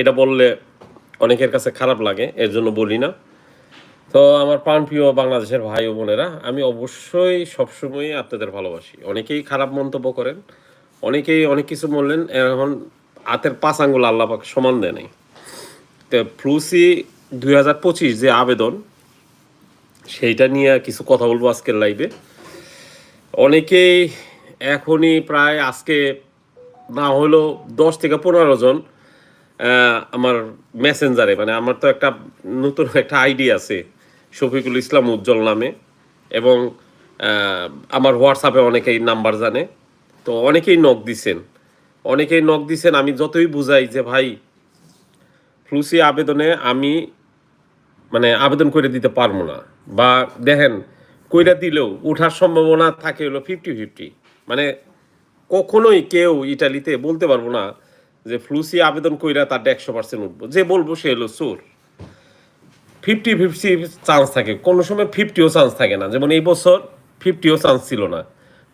এটা বললে অনেকের কাছে খারাপ লাগে, এর জন্য বলি না। তো আমার প্রাণপ্রিয় বাংলাদেশের ভাই ও বোনেরা, আমি অবশ্যই সবসময় আপনাদের ভালোবাসি। অনেকেই খারাপ মন্তব্য করেন, অনেকেই অনেক কিছু বললেন, এখন হাতের পাঁচ আঙ্গুল আল্লাহ পাক সমান দেয় নাই। তো ফ্লুসি দুই হাজার পঁচিশ যে আবেদন, সেইটা নিয়ে কিছু কথা বলব আজকের লাইভে অনেকেই এখনই প্রায় আজকে না হলেও দশ থেকে পনেরো জন আমার মেসেঞ্জারে মানে আমার তো একটা নতুন একটা আইডি আছে, শফিকুল ইসলাম উজ্জ্বল নামে, এবং আমার হোয়াটসঅ্যাপে অনেকেই নাম্বার জানে, তো অনেকেই নখ দিছেন। অনেকেই নখ দিছেন, আমি যতই বুঝাই যে, ভাই, ফ্লুসি আবেদনে আমি মানে আবেদন করে দিতে পারব না। বা দেখেন, কইরা দিলেও ওঠার সম্ভাবনা থাকে হলো ফিফটি ফিফটি মানে কখনোই কেউ ইটালিতে বলতে পারব না যে ফ্লুসি আবেদন কইরা তার একশো পার্সেন্ট উঠবো। যে বলব সে হলো চোর। ফিফটি ফিফটি চান্স থাকে। কোনো সময় ফিফটিও চান্স থাকে না। যেমন এই বছর ফিফটিও চান্স ছিল না।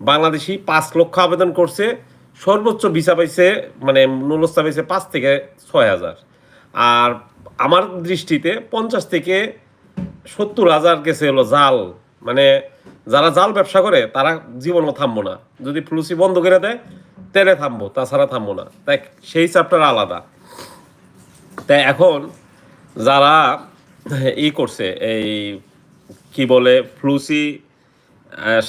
বাংলাদেশি পাঁচ লক্ষ আবেদন করছে, সর্বোচ্চ ভিসা পাইছে মানে নুলস্তা পাইছে পাঁচ থেকে ছয় হাজার। আর আমার দৃষ্টিতে পঞ্চাশ থেকে সত্তর হাজার গেছে হলো জাল। মানে যারা জাল ব্যবসা করে, তারা জীবনও থামবো না। যদি ফ্লুসি বন্ধ করে দেয় তেলে থামবো, তাছাড়া থামবো না। তাই সেই চ্যাপ্টার আলাদা। তাই এখন যারা ই করছে, এই কি বলে, ফ্লুসি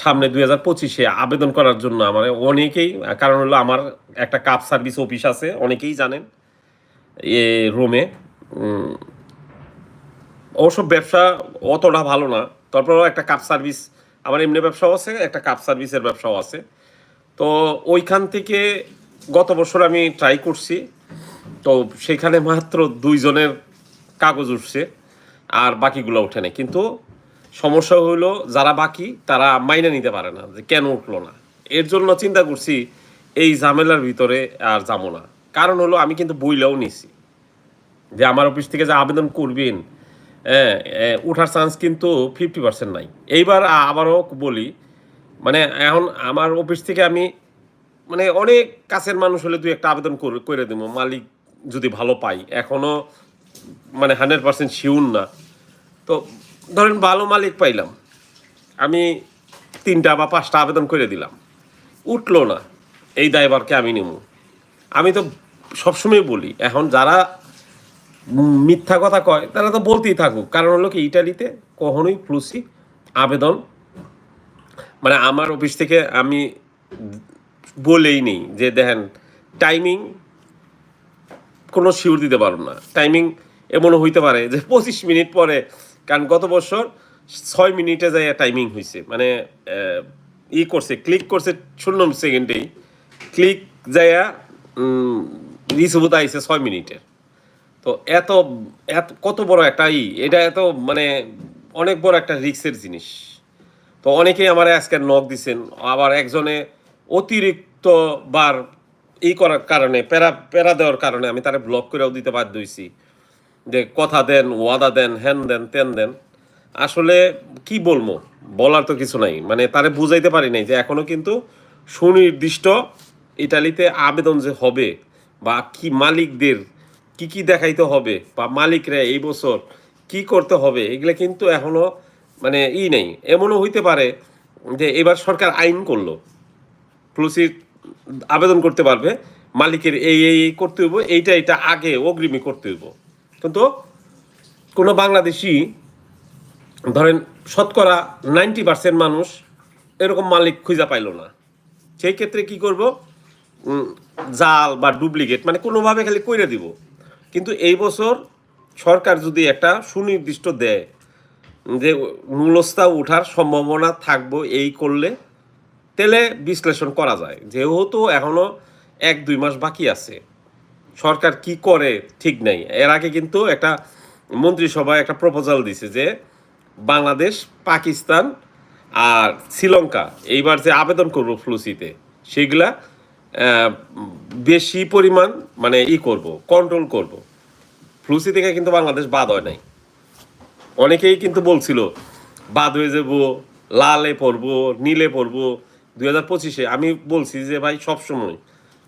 সামনে দুই হাজার পঁচিশে আবেদন করার জন্য আমার অনেকেই, কারণ হলো আমার একটা কাপ সার্ভিস অফিস আছে, অনেকেই জানেন এ রোমে। অবশ্য ব্যবসা অতটা ভালো না, তারপরেও একটা কাপ সার্ভিস, আমার এমনি ব্যবসাও আছে, একটা কাপ সার্ভিসের ব্যবসাও আছে। তো ওইখান থেকে গত বছর আমি ট্রাই করছি। তো সেখানে মাত্র দুইজনের কাগজ উঠছে আর বাকিগুলো ওঠে না কিন্তু সমস্যা হলো যারা বাকি তারা মাইনে নিতে পারে না যে কেন উঠল না। এর জন্য চিন্তা করছি এই ঝামেলার ভিতরে আর যাব না। কারণ হলো আমি কিন্তু বইলেও নিছি। যে আমার অফিস থেকে যে আবেদন করবেন হ্যাঁ, ওঠার চান্স কিন্তু ফিফটি পার্সেন্ট নাই। এইবার আবারও বলি মানে এখন আমার অফিস থেকে আমি মানে অনেক কাছের মানুষ হলে দুই একটা আবেদন করে দেবো, মালিক যদি ভালো পাই এখনও মানে হান্ড্রেড পার্সেন্ট শিউর না। তো ধরেন ভালো মালিক পাইলাম, আমি তিনটা বা পাঁচটা আবেদন করে দিলাম। উঠল না, এই দায়ভারকে আমি নেব। আমি তো সবসময় বলি, এখন যারা মিথ্যা কথা কয়, তারা তো বলতেই থাকুক। কারণ হলো কি, ইটালিতে কখনোই ফ্লুসি আবেদন মানে আমার অফিস থেকে আমি বলেই নেই যে দেখেন টাইমিং কোনো শিওর দিতে পারব না। টাইমিং এমনও হইতে পারে যে পঁচিশ মিনিট পরে, কারণ গত বছর ছয় মিনিটে যাইয়া টাইমিং হয়েছে মানে ই করছে ক্লিক করছে শূন্য সেকেন্ডেই ক্লিক যাইয়া রিসিভুত আইছে ছয় মিনিটের। তো এত এত, কত বড় একটা ই, এটা এত মানে অনেক বড় একটা রিক্সের জিনিস। তো অনেকেই আমার আজকে নখ দিছেন। আবার একজনে অতিরিক্ত বার ই করার কারণে, প্যারা প্যারা দেওয়ার কারণে আমি তারা ব্লক করেও দিতে বাধ্য হয়েছি যে কথা দেন, ওয়াদা দেন হ্যান দেন, তেন দেন। আসলে কি বলব? বলার তো কিছু নাই। মানে তারে বুঝাইতে পারি নাই যে এখনও কিন্তু সুনির্দিষ্ট ইটালিতে আবেদন যে হবে বা কি মালিকদের কি কি দেখাইতে হবে বা মালিকরা এই বছর কি করতে হবে, এগুলো কিন্তু এখনও মানে ই নেই। এমনও হইতে পারে যে এবার সরকার আইন করল। প্লসি আবেদন করতে পারবে, মালিকের এই এই করতে হইব, এইটা এটা আগে অগ্রিমী করতে হইব। কিন্তু কোনো বাংলাদেশি ধরেন শতকরা নাইনটি পার্সেন্ট মানুষ এরকম মালিক খুঁজা পাইলো না। সেই ক্ষেত্রে কি করব? জাল বা ডুপ্লিকেট মানে কোনোভাবে খালি কইরে দিব। কিন্তু এই বছর সরকার যদি একটা সুনির্দিষ্ট দেয় যে মূলস্থা ওঠার সম্ভাবনা থাকব, এই করলে তেলে বিশ্লেষণ করা যায়। যেহেতু এখনও এক, দুই মাস বাকি আছে। সরকার কি করে ঠিক নাই। এর আগে কিন্তু একটা মন্ত্রিসভায় একটা প্রপোজাল দিছে যে বাংলাদেশ, পাকিস্তান আর শ্রীলঙ্কা এইবার যে আবেদন করব ফ্লুসিতে, সেগুলা বেশি পরিমাণ মানে ই করব কন্ট্রোল করব। ফ্লুসি থেকে কিন্তু বাংলাদেশ বাদ হয় নাই। অনেকেই কিন্তু বলছিল, বাদ হয়ে যাব, লালে পড়ব নীলে পড়ব দুই হাজার পঁচিশে আমি বলছি যে, ভাই, সব সময়।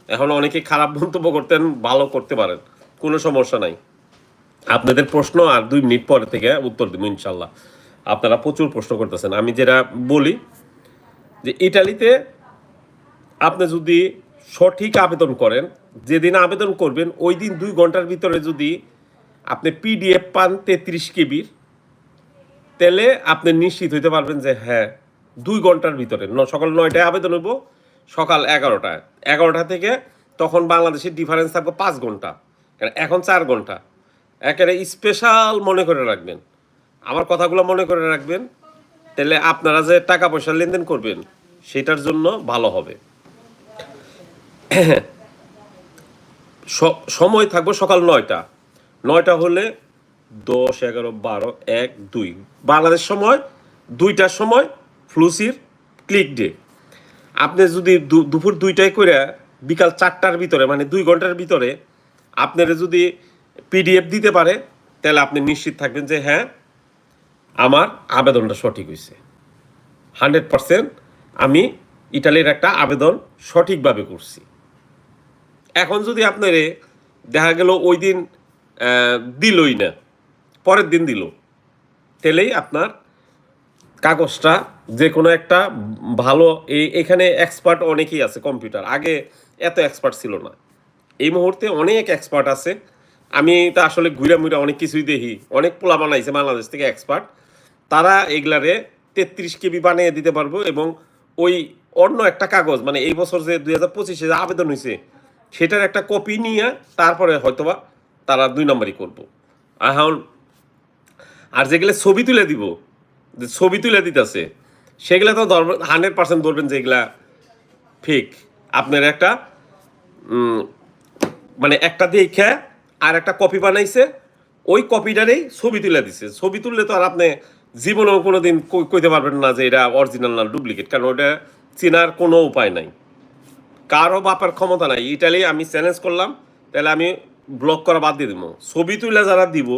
এখন অনেকে খারাপ মন্তব্য করতেন, ভালো করতে পারেন, কোনো সমস্যা নাই। আপনাদের প্রশ্ন আর দুই মিনিট পরে থেকে উত্তর দিব, ইনশাল্লাহ। আপনারা প্রচুর প্রশ্ন করতেছেন। আমি যেটা বলি, যে ইটালিতে আপনি যদি সঠিক আবেদন করেন, যেদিন আবেদন করবেন, ওই দিন দুই ঘণ্টার ভিতরে যদি আপনি পিডিএফ পান তেত্রিশ কেবির তাহলে আপনি নিশ্চিত হইতে পারবেন যে হ্যাঁ দুই ঘণ্টার ভিতরে। সকাল নয়টায় আবেদন হইব, সকাল এগারোটায়। এগারোটা থেকে তখন বাংলাদেশের ডিফারেন্স থাকবে পাঁচ ঘণ্টা। কারণ এখন চার ঘণ্টা। একেবারে স্পেশাল মনে করে রাখবেন। আমার কথাগুলো মনে করে রাখবেন। তাহলে আপনারা যে টাকা পয়সা লেনদেন করবেন, সেটার জন্য ভালো হবে। সময় থাকবে সকাল নয়টা। নয়টা হলে দশ, এগারো, বারো, এক, দুই। বাংলাদেশ সময় দুইটার সময়, ফ্লুসির ক্লিক ডে আপনি যদি দুপুর দুইটায় করে বিকাল চারটার ভিতরে মানে দুই ঘণ্টার ভিতরে আপনারা যদি পিডিএফ দিতে পারে, তাহলে আপনি নিশ্চিত থাকবেন যে হ্যাঁ আমার আবেদনটা সঠিক হয়েছে হান্ড্রেড পারসেন্ট আমি ইটালির একটা আবেদন সঠিকভাবে করছি। এখন যদি আপনারে দেখা গেল ওই দিন দিলই না পরের দিন দিল। তাহলেই আপনার কাগজটা যে কোনো একটা ভালো, এই এখানে এক্সপার্ট অনেকেই আছে কম্পিউটার আগে এত এক্সপার্ট ছিল না। এই মুহূর্তে অনেক এক্সপার্ট আছে। আমি তা আসলে ঘুরে মুড়ে অনেক কিছুই দেখি। অনেক পোলা বানাইছে বাংলাদেশ থেকে এক্সপার্ট তারা এগুলারে তেত্রিশ কেবি বানিয়ে দিতে পারব এবং ওই অন্য একটা কাগজ মানে এই বছর যে দুই হাজার পঁচিশে যে আবেদন হয়েছে সেটার একটা কপি নিয়ে তারপরে হয়তোবা তারা দুই নম্বরই করব। এখন আর যেগুলো ছবি তুলে দিব ছবি তুলে দিতেছে, সেগুলো তো হান্ড্রেড পার্সেন্ট ধরবেন যে এগুলা ফেক আপনার একটা মানে একটা দেখে আর একটা কপি বানাইছে, ওই কপিটারেই ছবি তুলে দিছে। ছবি তুললে তো আর আপনি জীবনেও কোনো দিন কইতে পারবেন না যে এটা অরিজিনাল না ডুপ্লিকেট কারণ ওটা চেনার কোনো উপায় নাই। কারও বাপার ক্ষমতা নাই। ইটালি আমি চ্যালেঞ্জ করলাম, তাহলে আমি ব্লক করা বাদ দিয়ে দিব। ছবি তুলে যারা দিব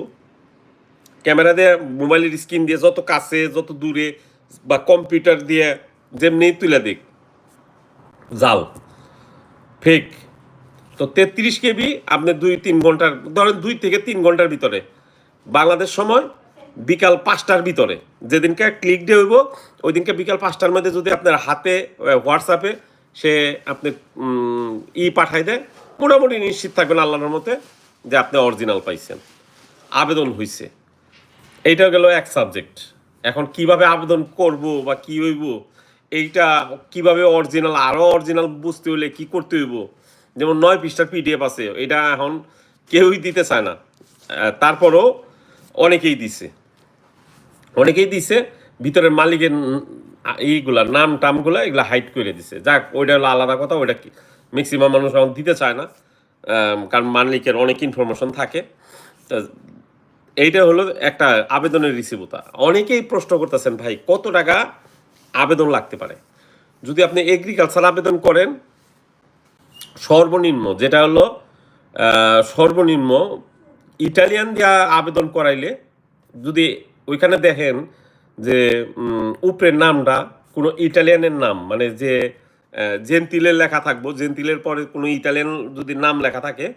ক্যামেরা দিয়ে মোবাইলের স্ক্রিন দিয়ে যত কাছে, যত দূরে বা কম্পিউটার দিয়ে যেমনি তুলে দিক। জাল। ফেক। তো তেত্রিশ কেবি আপনি দুই, তিন ঘণ্টার, ধরেন দুই থেকে তিন ঘণ্টার ভিতরে। বাংলাদেশ সময় বিকাল পাঁচটার ভিতরে। যেদিনকে ক্লিক ডে হইব ওই দিনকে বিকাল পাঁচটার মধ্যে যদি আপনার হাতে হোয়াটসঅ্যাপে সে আপনি ই পাঠাই দেয়, মোটামুটি নিশ্চিত থাকবেন আল্লাহর মতে যে আপনি অরিজিনাল পাইছেন। আবেদন হয়েছে এইটা গেল এক সাবজেক্ট এখন কীভাবে আবেদন করব বা কি হইব, এইটা কীভাবে অরিজিনাল আরও অরিজিনাল বুঝতে হইলে কি করতে হইব? যেমন নয় পৃষ্ঠার পিডিএফ আছে, এটা এখন কেউই দিতে চায় না। তারপরও অনেকেই দিছে। অনেকেই দিছে, ভিতরের মালিকের এইগুলা নাম টামগুলা এগুলা হাইট করে দিছে। যাক, ওইটা হলো আলাদা কথা, ওইটা কি ম্যাক্সিমাম মানুষ এখন দিতে চায় না কারণ মালিকের অনেক ইনফরমেশন থাকে। এইটা হলো একটা আবেদনের রিসিভতা। অনেকেই প্রশ্ন করতেছেন, ভাই, কত টাকা আবেদন লাগতে পারে? যদি আপনি এগ্রিকালচার আবেদন করেন, সর্বনিম্ন যেটা হলো সর্বনিম্ন ইটালিয়ান দিয়া আবেদন করাইলে যদি ওইখানে দেখেন যে উপরের নামটা কোনো ইটালিয়ানের নাম মানে যে জেন্তিলের লেখা থাকব, জেন্তিলের পরে কোনো ইটালিয়ান যদি নাম লেখা থাকে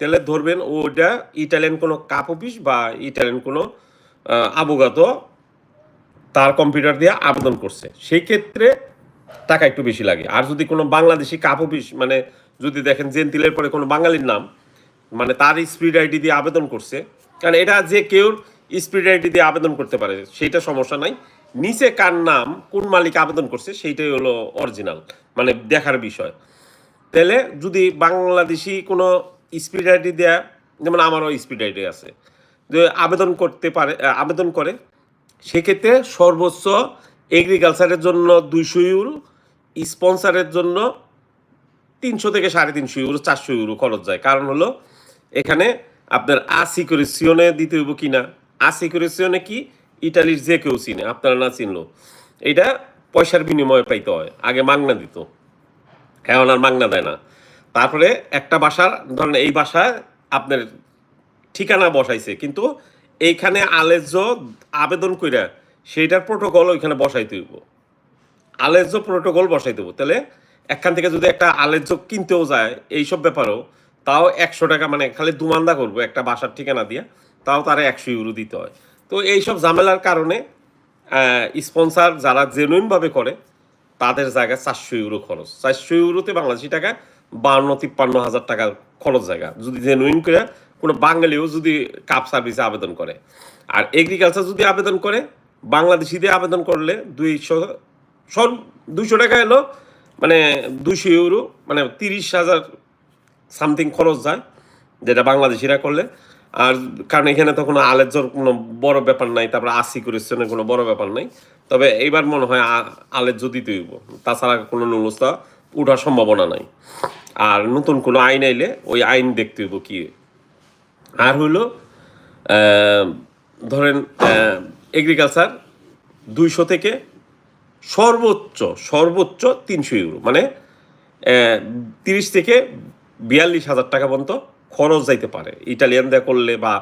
তাহলে ধরবেন ওটা ইটালিয়ান কোনো কাপ অফিস বা ইটালিয়ান কোনো আহ, আবগাত তার কম্পিউটার দিয়ে আবেদন করছে। সেই ক্ষেত্রে টাকা একটু বেশি লাগে। আর যদি কোনো বাংলাদেশি কাপ অফিস মানে যদি দেখেন জেন্তিলের পরে কোনো বাঙালির নাম মানে তার স্পিড আইডি দিয়ে আবেদন করছে কারণ এটা যে কেউ স্পিড আইডি দিয়ে আবেদন করতে পারে সেইটা সমস্যা নাই। নিচে কার নাম কোন মালিক আবেদন করছে সেইটাই হলো অরিজিনাল মানে দেখার বিষয়। তাহলে যদি বাংলাদেশি কোনো স্পিড আইডি দেয়া, যেমন আমারও স্পিড আইডি আছে। যে আবেদন করতে পারে আবেদন করে, সেক্ষেত্রে সর্বোচ্চ এগ্রিকালচারের জন্য দুইশো ইউরো স্পন্সারের জন্য তিনশো থেকে সাড়ে তিনশো ইউরো চারশো ইউরো খরচ যায়। কারণ হলো, এখানে আপনার আসিকুরেসিয়নে দিতে হইব কি না আসিকুরেসিয়নে কি ইটালির যে কেউ চিনে, আপনারা না চিনলো। এটা পয়সার বিনিময়ে পাইতে হয়, আগে মাগনা দিত। এখন আর মাগনা দেয় না। তারপরে একটা বাসার, ধরেন এই বাসায় আপনার ঠিকানা বসাইছে, কিন্তু এইখানে আলেজ্য আবেদন কইরা সেইটার প্রোটোকল ওইখানে বসাই হইব। আলেজ্য প্রোটোকল বসাই দেবো তাহলে একখান থেকে যদি একটা আলেজ্য কিনতেও যায় এইসব ব্যাপারেও, তাও একশো টাকা মানে খালি দুমান্দা করব একটা বাসার ঠিকানা দিয়ে, তাও তারা একশো ইউরো দিতে হয়। তো এইসব ঝামেলার কারণে স্পন্সার যারা জেনুইনভাবে করে, তাদের জায়গায় চারশো ইউরো খরচ। চারশো ইউরোতে বাংলাদেশি টাকা বান্ন তিপ্পান্ন হাজার টাকার খরচ জায়গা। যদি জেনুইন করে কোনো বাঙালিও যদি কাপ সার্ভিসে আবেদন করে। আর এগ্রিকালচার যদি আবেদন করে, বাংলাদেশিদের আবেদন করলে দুইশো সর দুইশো টাকা এলো মানে দুইশো ইউরো মানে তিরিশ হাজার সামথিং খরচ যায়, যেটা বাংলাদেশিরা করলে। আর কারণ এখানে তো কোনো আলের কোনো বড় ব্যাপার নাই, তারপরে আশি কোরেশনের কোনো বড় ব্যাপার নাই। তবে এইবার মনে হয় আ- আলের যদি তৈব তাছাড়া কোনো নুলস্তা উঠার সম্ভাবনা নাই। আর নতুন কোনো আইন আইলে ওই আইন দেখতে হইব কি? আর হইল ধরেন এগ্রিকালচার দুইশো থেকে সর্বোচ্চ সর্বোচ্চ তিনশো ইউরো মানে তিরিশ থেকে বিয়াল্লিশ হাজার টাকা পর্যন্ত খরচ যাইতে পারে। ইটালিয়ান দেয়া করলে বা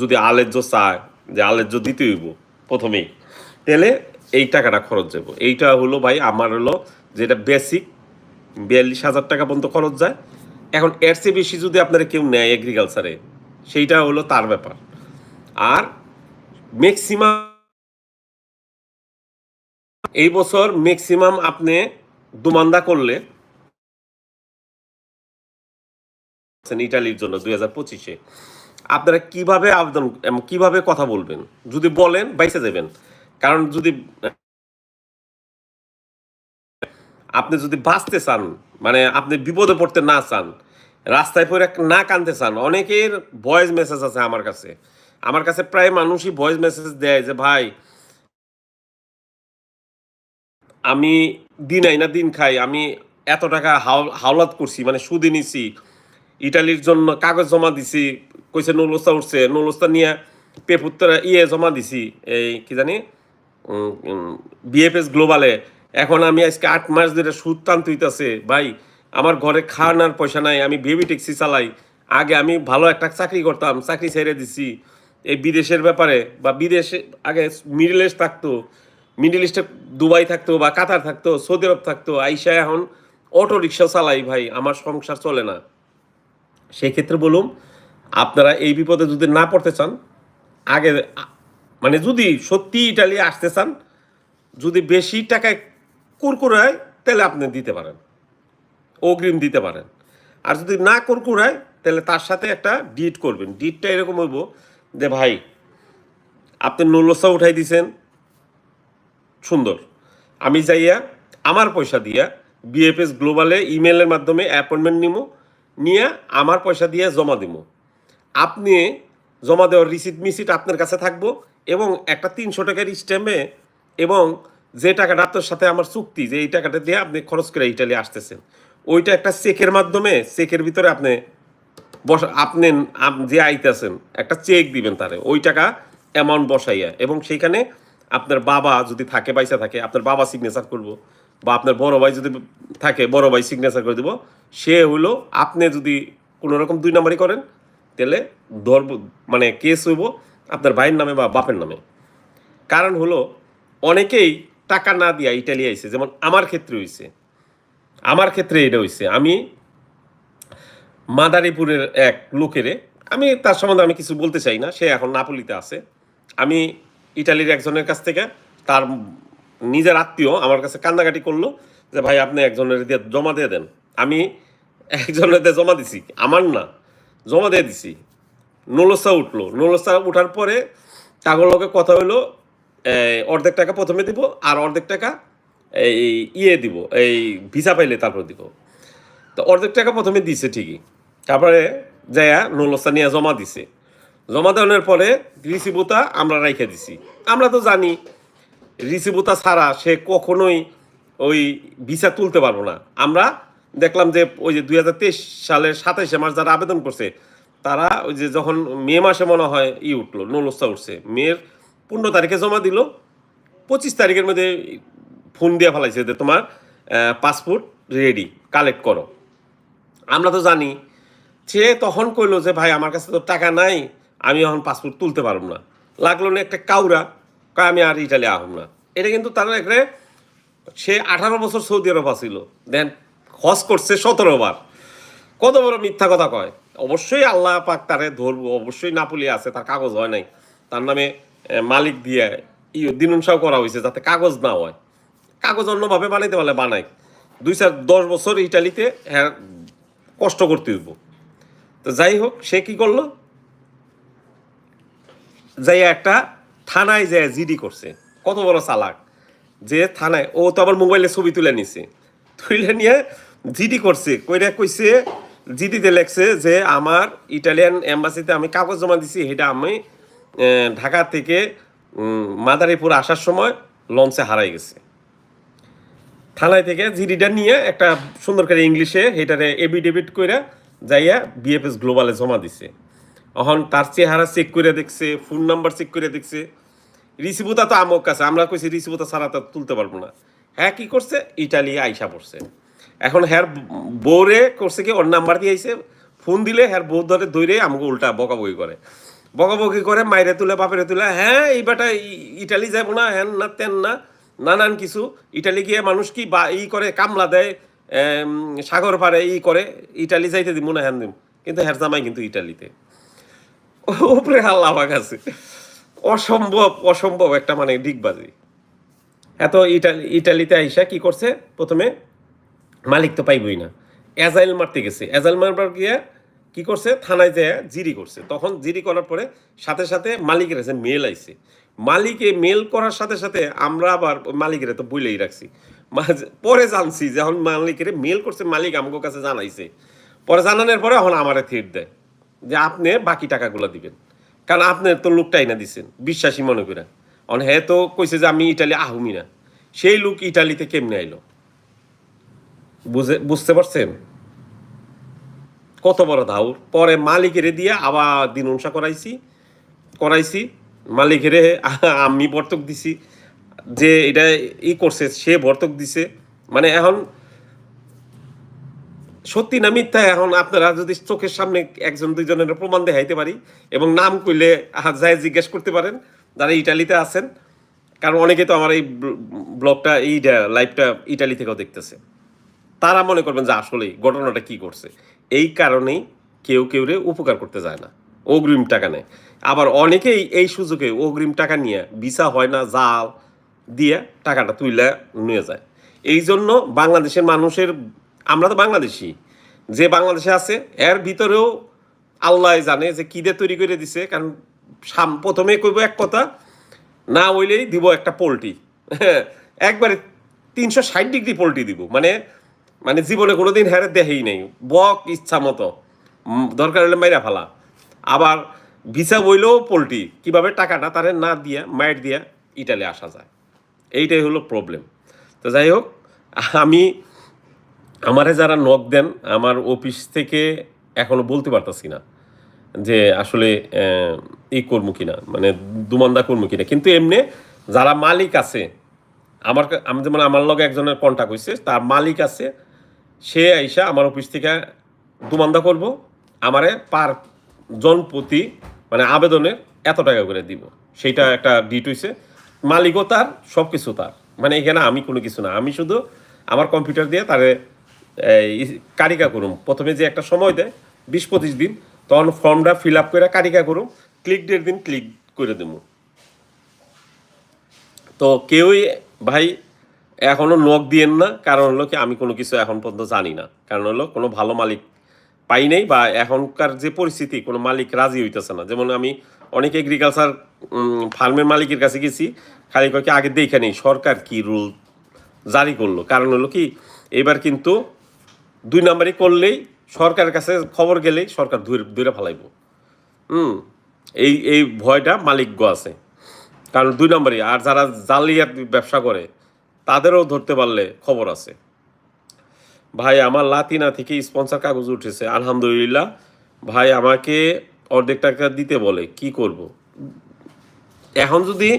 যদি আলেজ্য চায়, যে আলেজ্য দিতে হইব প্রথমেই, তাহলে এই টাকাটা খরচ যাব এইটা হলো ভাই, আমার হলো যেটা বেসিক বিয়াল্লিশ হাজার টাকা পর্যন্ত খরচ যায়। এখন এর চেয়ে বেশি যদি আপনারা কেউ নেয় এগ্রিকালচারে সেইটা হলো তার ব্যাপার। আর ম্যাক্সিমাম এই বছর ম্যাক্সিমাম আপনি দুমান্দা করলে ইটালির জন্য দুই হাজার পঁচিশে। আপনারা কীভাবে আবেদন, কীভাবে কথা বলবেন? যদি বলেন বাইসে যাবেন। কারণ যদি আপনি যদি বাঁচতে চান মানে আপনি বিপদে পড়তে না চান, রাস্তায় পড়ে না কানতে চান, অনেকের ভয়েস মেসেজ আছে আমার কাছে। আমার কাছে প্রায় মানুষই ভয়েস মেসেজ দেয় যে, ভাই, আমি দিন আই না দিন খাই, আমি এত টাকা হাও- হাওলাত করছি মানে সুদি নিছি, ইটালির জন্য কাগজ জমা দিছি, কইছে নৌলস্তা উঠছে নৌলস্তা নিয়ে পেপুত্তরা ইয়ে জমা দিছি, এই কি জানি বিএফএস গ্লোবালে এখন আমি আজকে আট মাস ধরে সুদ টানতে হইতাছে ভাই, আমার ঘরে খাওয়ানোর পয়সা নাই, আমি বেবি ট্যাক্সি চালাই। আগে আমি ভালো একটা চাকরি করতাম, চাকরি ছেড়ে দিছি। এই বিদেশের ব্যাপারে বা বিদেশে আগে মিডল ইস্ট থাকতো, মিডল ইস্টে দুবাই থাকতো বা কাতার থাকতো, সৌদি আরব থাকতো, আইসা এখন অটো রিক্সা চালাই, ভাই, আমার সংসার চলে না। সেই ক্ষেত্রে বলুন, আপনারা এই বিপদে যদি না পড়তে চান, আগে মানে যদি সত্যি ইটালি আসতে চান, যদি বেশি টাকায় কুরকুরায় তাহলে আপনি দিতে পারেন। অগ্রিম দিতে পারেন। আর যদি না কুরকুরায়, তাহলে তার সাথে একটা ডিট করবেন। ডিটটা এরকম হইব যে, ভাই, আপনি নলসা উঠাই দিছেন। সুন্দর। আমি যাইয়া আমার পয়সা দিয়া বিএফএস গ্লোবালে ইমেলের মাধ্যমে অ্যাপয়েন্টমেন্ট নিমো, নিয়ে আমার পয়সা দিয়ে জমা দিব আপনি জমা দেওয়ার রিসিট মিসিট আপনার কাছে থাকব এবং একটা তিনশো টাকার স্ট্যাম্পে এবং যে টাকাটা আপনার সাথে আমার চুক্তি, যে এই টাকাটা দিয়ে আপনি খরচ করে ইটালি আসতেছেন, ওইটা একটা চেকের মাধ্যমে, চেকের ভিতরে আপনি বস, আপনি আপ- যে আইতেছেন, একটা চেক দিবেন তারে, ওই টাকা অ্যামাউন্ট বসাইয়া, এবং সেইখানে আপনার বাবা যদি থাকে, পয়সা থাকে, আপনার বাবা সিগনেচার করব, বা আপনার বড় ভাই যদি থাকে, বড় ভাই সিগনেচার করে দিব, সে হলো আপনি যদি কোনো রকম দুই নম্বরই করেন, তাহলে ধরব মানে কেস হইব আপনার ভাইয়ের নামে বা বাপের নামে। কারণ হলো, অনেকেই টাকা না দিয়া ইটালি আইছে যেমন আমার ক্ষেত্রে হইছে। আমার ক্ষেত্রে এটা হইছে। আমি মাদারীপুরের এক লোকেরে আমি তার সম্বন্ধে আমি কিছু বলতে চাই না সে এখন নাপোলিতে আছে। আমি ইটালির একজনের কাছ থেকে তার নিজের আত্মীয় আমার কাছে কান্দাকাটি করল যে ভাই আপনি একজনের দিয়ে জমা দিয়ে দেন। আমি একজনের দিয়ে জমা দিছি আমার না জমা দিয়ে দিছি। নলসা উঠল। নলসা উঠার পরে তাগলকে কথা হলো এই, অর্ধেক টাকা প্রথমে দিব আর অর্ধেক টাকা এই ইয়ে দিব, এই ভিসা পাইলে তারপর দিব। তো অর্ধেক টাকা প্রথমে দিছে ঠিকই। তারপরে যায়া নলসা নিয়ে জমা দিছে। জমা দেওয়ানোর পরে রিসিভুতা আমরা রাইখে দিছি। আমরা তো জানি রিসিভুতা ছাড়া সে কখনোই ওই ভিসা তুলতে পারব না। আমরা দেখলাম যে ওই যে দুই হাজার তেইশ সালের সাতাইশে মাস যারা আবেদন করছে, তারা ওই যে যখন মে মাসে মনে হয় ই উঠল নলসা উঠছে। মেয়ের পনেরো তারিখে জমা দিল, পঁচিশ তারিখের মধ্যে ফোন দিয়ে ফেলাইছে যে তোমার পাসপোর্ট রেডি কালেক্ট করো। আমরা তো জানি, সে তখন কইলো যে, ভাই, আমার কাছে তো টাকা নাই, আমি এখন পাসপোর্ট তুলতে পারব না। লাগল না একটা কাউরা, কয়, আমি আর ইটালি আহম না। এটা কিন্তু তার একটা সে আঠারো বছর সৌদি আরব আছিল দেন হজ করছে সতেরো বার। কত বড় মিথ্যা কথা কয়? অবশ্যই আল্লাহ পাক তারে ধরবো, অবশ্যই নাপুলি আছে, তার কাগজ হয় নাই। তার নামে মালিক দিয়ে ই দিনুনসাও করা হয়েছে যাতে কাগজ না হয়। কাগজ অন্যভাবে বানাইতে পারলে বানাই। দুই চার, দশ বছর ইটালিতে হ্যাঁ কষ্ট করতে হইব। তো যাই হোক, সে কি করল? যাই একটা থানায় যায় জিডি করছে। কত বড় চালাক। যে থানায়, ও তো আবার মোবাইলে ছবি তুলে নিছে। তুলে নিয়ে জিডি করছে। কইরা কইছে, জিডিতে লেখছে যে আমার ইটালিয়ান এম্বাসিতে আমি কাগজ জমা দিছি এটা আমি ঢাকা থেকে মাদারীপুর আসার সময় লঞ্চে হারাই গেছে। থানায় থেকে জিডিটা নিয়ে একটা সুন্দর করে ইংলিশে এটারে এভিডেভিট করে যাইয়া বিএফএস গ্লোবালে জমা দিছে। এখন তার চেহারা চেক করে দেখছে ফোন নাম্বার চেক করে দেখছে। রিসিভুতা তো আমক কাছে আমরা কইছি রিসিভুতা ছাড়া তো তুলতে পারব না। হ্যাঁ কি করছে? ইটালি আইসা পড়ছে। এখন হ্যার বউরে করছে কি, ওর নাম্বার দিয়ে আইছে। ফোন দিলে হ্যার বউ ধরে দৈরে আমাকে উল্টা বকাবকি করে। বকাবকি করে, মাইরে তুলে, বাপেরে তুলে হ্যাঁ এই বেটা ইটালি যাব না হ্যান না, তেন না, নানান কিছু। ইটালি গিয়ে মানুষ কি বা, ই করে, কামলা দেয় সাগর পারে ই করে, ইটালি যাইতে দিব না হ্যান দিম। কিন্তু হ্যার জামাই কিন্তু ইটালিতে। উপরে আল্লাহ আছে। অসম্ভব অসম্ভব একটা মানে ডিগবাজি। এত ইটালি ইটালিতে আইসা কি করছে? প্রথমে মালিক তো পাইবই না। অ্যাজাইল মারতে গেছে। অ্যাজাইল মারবার গিয়ে কি করছে? থানায় যায়, জিরি করছে। তখন জিরি করার পরে সাথে সাথে মালিকের কাছে মেল আইছে। মালিকে মেল করার সাথে সাথে আমরা আবার মালিকের তো বইলেই রাখছি। পরে জানছি যখন মালিকের মেল করছে, মালিক আমাকে কাছে জানাইছে। পরে জানানোর পরে এখন আমারে থিট দেয় যে আপনি বাকি টাকাগুলো দিবেন। কারণ আপনি তো লোকটাই না দিচ্ছেন বিশ্বাসী মনে করে। অন হ্যাঁ তো কইছে যে আমি ইটালি আহুমি না। সেই লোক ইটালিতে কেমনে আইলো? বুঝে বুঝতে পারছেন? কত বড় ধাউর পরে মালিকের দিয়ে আবার দিন অনুসা করাইছি করাইছি। মালিকের আমি বর্তক দিছি। যে এটা ই করছে, সে বর্তক দিছে। মানে এখন সত্যি না মিথ্যা, এখন আপনারা যদি চোখের সামনে একজন দুইজনের প্রমাণ দেখাইতে পারি এবং নাম কইলে যায় জিজ্ঞেস করতে পারেন, যারা ইটালিতে আছেন। কারণ অনেকে তো আমার এই ব্লগটা এই লাইভটা ইটালি থেকেও দেখতেছে। তারা মনে করবেন যে আসলেই ঘটনাটা কি করছে। এই কারণেই কেউ কেউ রে উপকার করতে যায় না। অগ্রিম টাকা নেয়। আবার অনেকেই এই সুযোগে অগ্রিম টাকা নিয়ে ভিসা হয় না, জাল দিয়ে টাকাটা তুইলে নিয়ে যায়। এই জন্য বাংলাদেশের মানুষের, আমরা তো বাংলাদেশি, যে বাংলাদেশে আছে, এর ভিতরেও আল্লাহ জানে যে কী দিয়ে তৈরি করে দিছে। কারণ সাম- প্রথমে কইব এক কথা, না হইলেই দিব একটা পোলট্রি। হ্যাঁ একবারে তিনশো ষাট ডিগ্রি পোলট্রি দিব। মানে মানে জীবনে কোনোদিন হ্যারে দেহেই নেই। বক ইচ্ছা মতো। দরকার হলে মাইরা ফেলা। আবার ভিসা বইলেও পোলট্রি। কীভাবে টাকাটা তারে না দিয়া মায়ের দিয়া ইটালি আসা যায়। এইটাই হলো প্রবলেম তো যাই হোক, আমি, আমারে যারা নক দেন, আমার অফিস থেকে এখনও বলতে পারতাছি না যে আসলে ই করব কিনা মানে দুমান্দা করব কিনা। কিন্তু এমনি যারা মালিক আছে, আমার আমি যেমন আমার লগে একজনের কন্ট্যাক্ট হয়েছে তার মালিক আছে সে আইসা আমার অফিস থেকে দুমান্দা করব, আমারে পার জন প্রতি মানে আবেদনের এত টাকা করে দিব। সেইটা একটা ডিট হইছে। মালিকও তার সব কিছু তার। মানে এখানে আমি কোনো কিছু না। আমি শুধু আমার কম্পিউটার দিয়ে তারে কারিকা করুম। প্রথমে যে একটা সময় দেয়, বিশ পঁচিশ দিন, তখন ফর্মটা ফিল আপ করে কারিকা করুম। ক্লিক ডেট দিন ক্লিক করে দেবো। তো কেউই ভাই এখনও নখ দিয়েন না, কারণ হলো কি আমি কোনো কিছু এখন পর্যন্ত জানি না। কারণ হলো কোনো ভালো মালিক পাই নাই বা এখনকার যে পরিস্থিতি, কোনো মালিক রাজি হইতেছে না। যেমন আমি অনেক এগ্রিকালচার ফার্মের মালিকের কাছে গেছি, খালি কয়েক আগে দেখে নেই, সরকার কি রুল জারি করল? কারণ হলো কি, এবার কিন্তু দুই নাম্বারই করলেই সরকারের কাছে খবর গেলেই সরকার ধরে ধরে ফেলাইব। হুম, এই এই ভয়টা মালিকগ আছে। কারণ দুই নম্বরই, আর যারা জালিয়াত ব্যবসা করে তাদেরও ধরতে পারলে খবর আছে। ভাই, আমার লাতিনা থেকে স্পন্সর কাগজ উঠেছে, আলহামদুলিল্লাহ। ভাই, আমাকে অর্ধেক টাকা দিতে বলে, কি করব? এখন যদি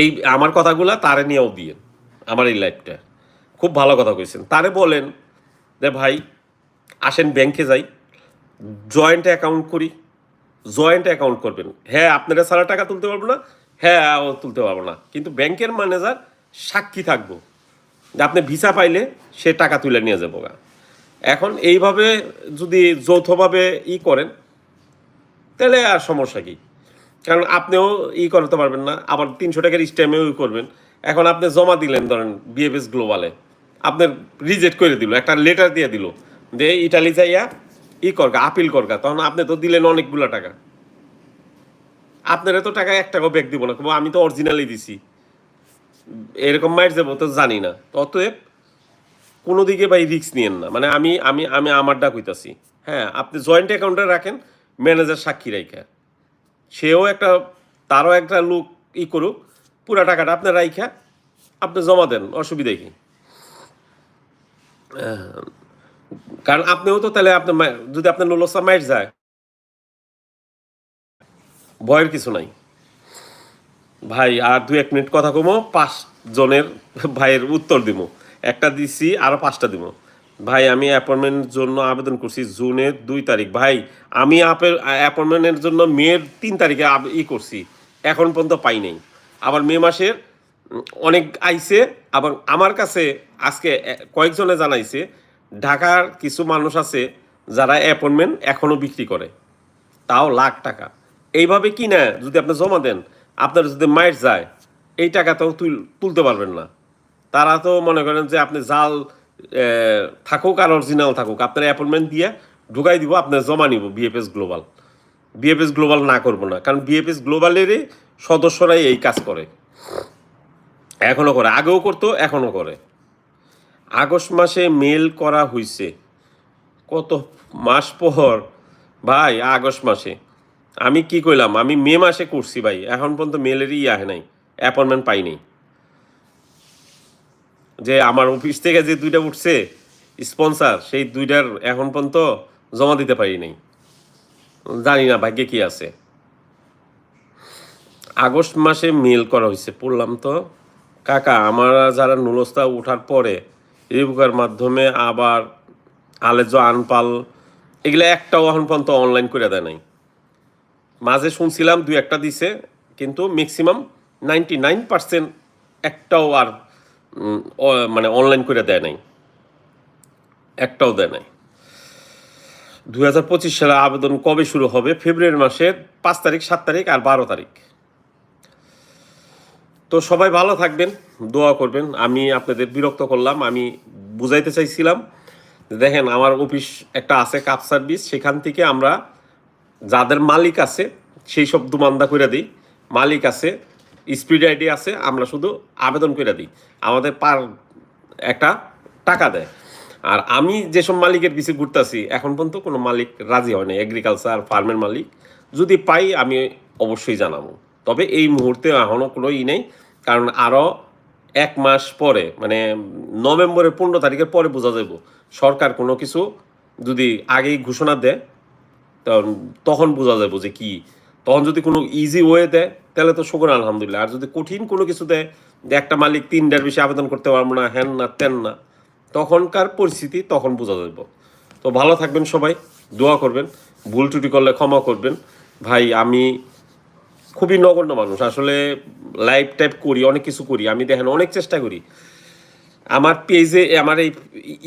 এই আমার কথাগুলা তারে নিয়েও দিয়ে, আমার এই লাইফটা। খুব ভালো কথা কইছেন। তারে বলেন যে, ভাই, আসেন ব্যাংকে যাই, জয়েন্ট অ্যাকাউন্ট করি, জয়েন্ট অ্যাকাউন্ট করবেন। হ্যাঁ আপনারা সারা টাকা তুলতে পারব না হ্যাঁ ও তুলতে পারব না। কিন্তু ব্যাংকের ম্যানেজার সাক্ষী থাকব। যে আপনি ভিসা পাইলে সে টাকা তুলে নিয়ে যাব গা। এখন এইভাবে যদি যৌথভাবে ই করেন, তাহলে আর সমস্যা কী? কারণ আপনিও ই করতে পারবেন না, আবার তিনশো টাকার স্ট্যামেও ই করবেন। এখন আপনি জমা দিলেন, ধরেন বিএফএস গ্লোবালে আপনার রিজেক্ট করে দিল, একটা লেটার দিয়ে দিল, যে ইটালি যাইয়া ই করগা আপিল করগা। তখন আপনি তো দিলেন অনেকগুলো টাকা। আপনারা তো টাকা এক টাকাও ব্যাক দিব না। আমি তো অরিজিনালি দিছি। এরকম মাইট যাব তো জানি না। অতএব, কোনো দিকে ভাই রিস্ক নিয়েন না। মানে আমি আমি আমি আমারটা কইতাছি হ্যাঁ আপনি জয়েন্ট অ্যাকাউন্টে রাখেন ম্যানেজার সাক্ষী রাইখা। সেও একটা, তারও একটা লোক ই করুক, পুরা টাকাটা আপনার রাইখা, আপনি জমা দেন, অসুবিধা কি? কারণ আপনিও তো তাহলে আপনার যদি আপনার নুলসা মাইট যায় ভয়ের কিছু নাই। ভাই, আর দুই এক মিনিট কথা কমো, পাঁচ জনের ভাইয়ের উত্তর দিব একটা দিছি, আরও পাঁচটা দিব ভাই, আমি অ্যাপয়েন্টমেন্টের জন্য আবেদন করছি জুনের দুই তারিখ। ভাই, আমি আপের অ্যাপয়েন্টমেন্টের জন্য মেয়ের তিন তারিখে ই করছি। এখন পর্যন্ত পাই নাই। আবার মে মাসের অনেক আইছে, আবার আমার কাছে আজকে কয়েকজনে জানাইছে, ঢাকার কিছু মানুষ আছে যারা অ্যাপয়েন্টমেন্ট এখনও বিক্রি করে। তাও লাখ টাকা। এইভাবে কি না যদি আপনি জমা দেন, আপনার যদি মাইট যায়, এই টাকা তো তুল, তুলতে পারবেন না। তারা তো মনে করেন যে আপনি জাল থাকুক আর অরিজিনাল থাকুক, আপনার অ্যাপয়েন্টমেন্ট দিয়ে ঢুকাই দিব, আপনার জমা নিব বিএফএস গ্লোবাল বিএফএস গ্লোবাল না করব না, কারণ বিএফএস গ্লোবালেরই সদস্যরাই এই কাজ করে। এখনও করে, আগেও করতো এখনও করে। আগস্ট মাসে মেল করা হয়েছে কত মাস পর? ভাই, আগস্ট মাসে। আমি কি কইলাম? আমি মে মাসে করছি ভাই। এখন পর্যন্ত মেলেরই আহে নাই। অ্যাপয়েন্টমেন্ট পাইনি যে আমার অফিস থেকে যে দুইটা উঠছে স্পন্সার সেই দুইটার এখন পর্যন্ত জমা দিতে পারি নাই। জানি না ভাগ্যে কি আছে। আগস্ট মাসে মেল করা হয়েছে পড়লাম তো। কাকা, আমরা যারা নুলস্তা উঠার পরে রিবুকার মাধ্যমে আবার আলেজ আনপাল, এগুলো একটাও এখন পর্যন্ত অনলাইন করে দেয় নাই। মাঝে শুনছিলাম দুই একটা দিছে, কিন্তু ম্যাক্সিমাম নাইনটি নাইন পার্সেন্ট একটাও আর মানে অনলাইন করে দেয় নাই। একটাও দেয় নাই। দুই হাজার পঁচিশ সালে আবেদন কবে শুরু হবে? ফেব্রুয়ারি মাসের পাঁচ তারিখ, সাত তারিখ আর বারো তারিখ। তো সবাই ভালো থাকবেন, দোয়া করবেন। আমি আপনাদের বিরক্ত করলাম, আমি বুঝাইতে চাইছিলাম। দেখেন, আমার অফিস একটা আছে কাপ সার্ভিস, সেখান থেকে আমরা যাদের মালিক আছে, সেই সব দুমান্দা করে দিই। মালিক আছে স্পিড আইডি আছে, আমরা শুধু আবেদন করে দিই। আমাদের পার একটা টাকা দেয়। আর আমি যেসব মালিকের পিছিয়ে ঘুরতেছি, এখন পর্যন্ত কোনো মালিক রাজি হয় না এগ্রিকালচার ফার্মের মালিক। যদি পাই, আমি অবশ্যই জানাব। তবে এই মুহূর্তে এখনও কোনো ই নেই। কারণ আরও এক মাস পরে মানে নভেম্বরের পনেরো তারিখের পরে বোঝা যাব সরকার কোনো কিছু যদি আগেই ঘোষণা দেয় তখন তখন বোঝা যাবে যে কি। তখন যদি কোনো ইজি ওয়ে দেয়, তাহলে তো শুকুর, আলহামদুলিল্লাহ। আর যদি কঠিন কোনো কিছু দেয়, যে একটা মালিক তিনটার বেশি আবেদন করতে পারব না হ্যান না, তেন না, তখনকার পরিস্থিতি তখন বোঝা যাব তো ভালো থাকবেন সবাই, দোয়া করবেন, ভুল ত্রুটি করলে ক্ষমা করবেন। ভাই, আমি খুবই নগণ্য মানুষ। আসলে লাইভ টাইপ করি, অনেক কিছু করি। আমি দেখেন, অনেক চেষ্টা করি। আমার পেজে আমার এই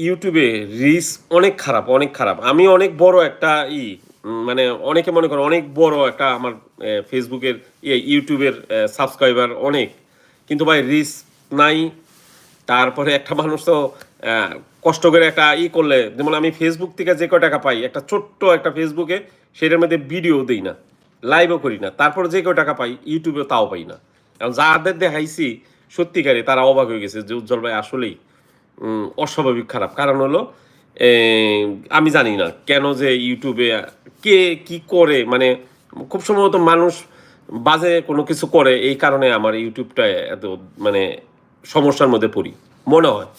ইউটিউবে রিস অনেক খারাপ অনেক খারাপ। আমি অনেক বড় একটা ই মানে অনেকে মনে করে অনেক বড় একটা আমার ফেসবুকের ইউটিউবের সাবস্ক্রাইবার অনেক। কিন্তু ভাই রিস নাই। তারপরে একটা মানুষ তো কষ্ট করে একটা ই করলে, যেমন আমি ফেসবুক থেকে যে কয় টাকা পাই, একটা ছোট্ট একটা ফেসবুকে সেটার মধ্যে ভিডিও দিই না লাইভও করি না। তারপরে যে কয় টাকা পাই ইউটিউবে তাও পাই না। এখন যাদের দেখাইছি, সত্যিকারে তারা অবাক হয়ে গেছে যে উজ্জ্বল ভাই আসলেই অস্বাভাবিক খারাপ। কারণ হলো আমি জানি না কেন যে ইউটিউবে কে কি করে মানে খুব সম্ভবত মানুষ বাজে কোনো কিছু করে, এই কারণে আমার ইউটিউবটা এত মানে সমস্যার মধ্যে পড়ি, মনে হয়।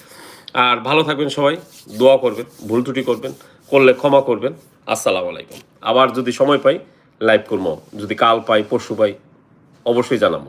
আর ভালো থাকবেন সবাই, দোয়া করবেন, ভুল ত্রুটি করবেন, করলে ক্ষমা করবেন। আসসালামু আলাইকুম। আবার যদি সময় পাই, লাইভ করব। যদি কাল পাই, পরশু পাই, অবশ্যই জানাব।